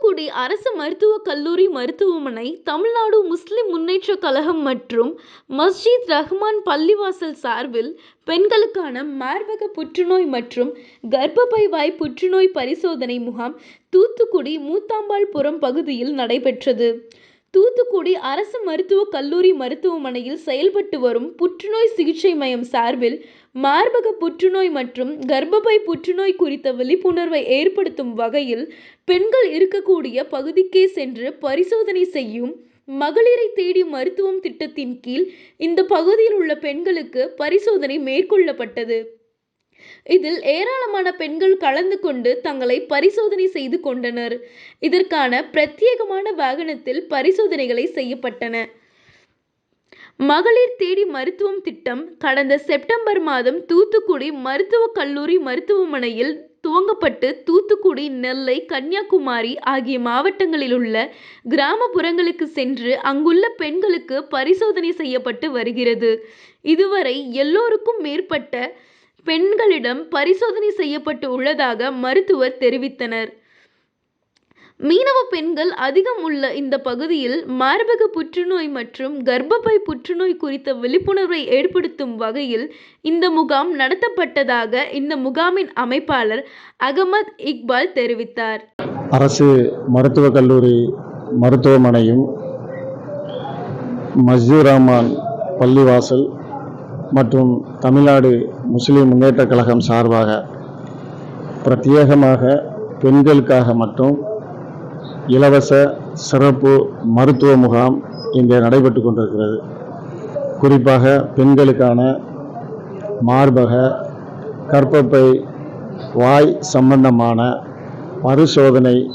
தூத்துக்குடி அரசு மருத்துவக் கல்லூரி மருத்துவமனை தமிழ்நாடு முஸ்லிம் முன்னேற்றக் கழகம் மற்றும் மஸ்ஜித் ரஹ்மான் பள்ளிவாசல் சார்பில் பெண்களுக்கான மார்பக புற்றுநோய் மற்றும் கர்ப்பப்பை வாய் புற்றுநோய் பரிசோதனை முகாம் தூத்துக்குடி மூத்தாம்பாள்புரம் பகுதியில் நடைபெற்றது. தூத்துக்குடி அரசு மருத்துவக் கல்லூரி மருத்துவமனையில் செயல்பட்டு வரும் புற்றுநோய் சிகிச்சை மையம் சார்பில் மார்பக புற்றுநோய் மற்றும் கர்ப்பப்பை புற்றுநோய் குறித்த விழிப்புணர்வை ஏற்படுத்தும் வகையில் பெண்கள் இருக்கக்கூடிய பகுதிக்கே சென்று பரிசோதனை செய்யும் மகளிரை தேடி மருத்துவம் திட்டத்தின் கீழ் இந்த பகுதியில் உள்ள பெண்களுக்கு பரிசோதனை மேற்கொள்ளப்பட்டது. இதில் ஏராளமான பெண்கள் கலந்து கொண்டு தங்களை பரிசோதனை செய்து கொண்டனர். இதற்கான பிரத்யேகமான வாகனத்தில் பரிசோதனைகளை செய்யப்பட்டன. மகளிர் தேடி மருத்துவம் திட்டம் கடந்த செப்டம்பர் மாதம் தூத்துக்குடி மருத்துவக் கல்லூரி மருத்துவமனையில் துவங்கப்பட்டு தூத்துக்குடி நெல்லை கன்னியாகுமரி ஆகிய மாவட்டங்களில் உள்ள கிராமப்புறங்களுக்கு சென்று அங்குள்ள பெண்களுக்கு பரிசோதனை செய்யப்பட்டு வருகிறது. இதுவரை எல்லோருக்கும் மேற்பட்ட பெண்களிடம் பரிசோதனை செய்யப்பட்டு உள்ளதாக மருத்துவர் தெரிவித்தனர். மீனவ பெண்கள் அதிகம் உள்ள இந்த பகுதியில் மார்பக புற்றுநோய் மற்றும் கர்ப்பப்பை புற்றுநோய் குறித்த விழிப்புணர்வை ஏற்படுத்தும் வகையில் இந்த முகாம் நடத்தப்பட்டதாக இந்த முகாமின் அமைப்பாளர் அகமது இக்பால் தெரிவித்தார். அரசு மருத்துவக் கல்லூரி மருத்துவமனையும் மஸ்ஜூர் ரஹ்மான் பள்ளிவாசல் மற்றும் தமிழ்நாடு முஸ்லீம் முன்னேற்றக் கழகம் சார்பாக பிரத்யேகமாக பெண்களுக்காக மட்டும் இலவச சிறப்பு மருத்துவ முகாம் இங்கே நடைபெற்று கொண்டிருக்கிறது. குறிப்பாக பெண்களுக்கான மார்பக கற்பப்பை வாய் சம்பந்தமான பரிசோதனை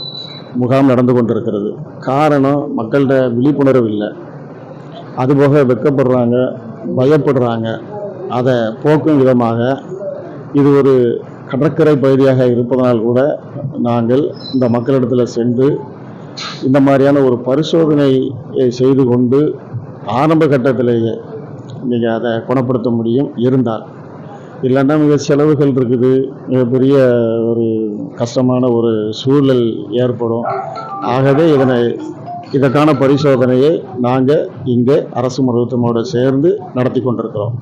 முகாம் நடந்து கொண்டிருக்கிறது. காரணம் மக்கள்கிட்ட விழிப்புணர்வு இல்லை. அதுபோக வெக்கப்படுறாங்க பயப்படுறாங்க. அதை போக்கும் விதமாக இது ஒரு கடற்கரை பகுதியாக இருப்பதனால் கூட நாங்கள் இந்த மக்களிடத்தில் சென்று இந்த மாதிரியான ஒரு பரிசோதனை செய்து கொண்டு ஆரம்ப கட்டத்திலேயே நீங்கள் அதை குணப்படுத்த முடியும் இருந்தால். இல்லைன்னா மிக செலவுகள் இருக்குது. மிகப்பெரிய ஒரு கஷ்டமான ஒரு சூழல் ஏற்படும். ஆகவே இதனை இதற்கான பரிசோதனையை நாங்கள் இங்கே அரசு மருத்துவமனையோடு சேர்ந்து நடத்தி கொண்டிருக்கிறோம்.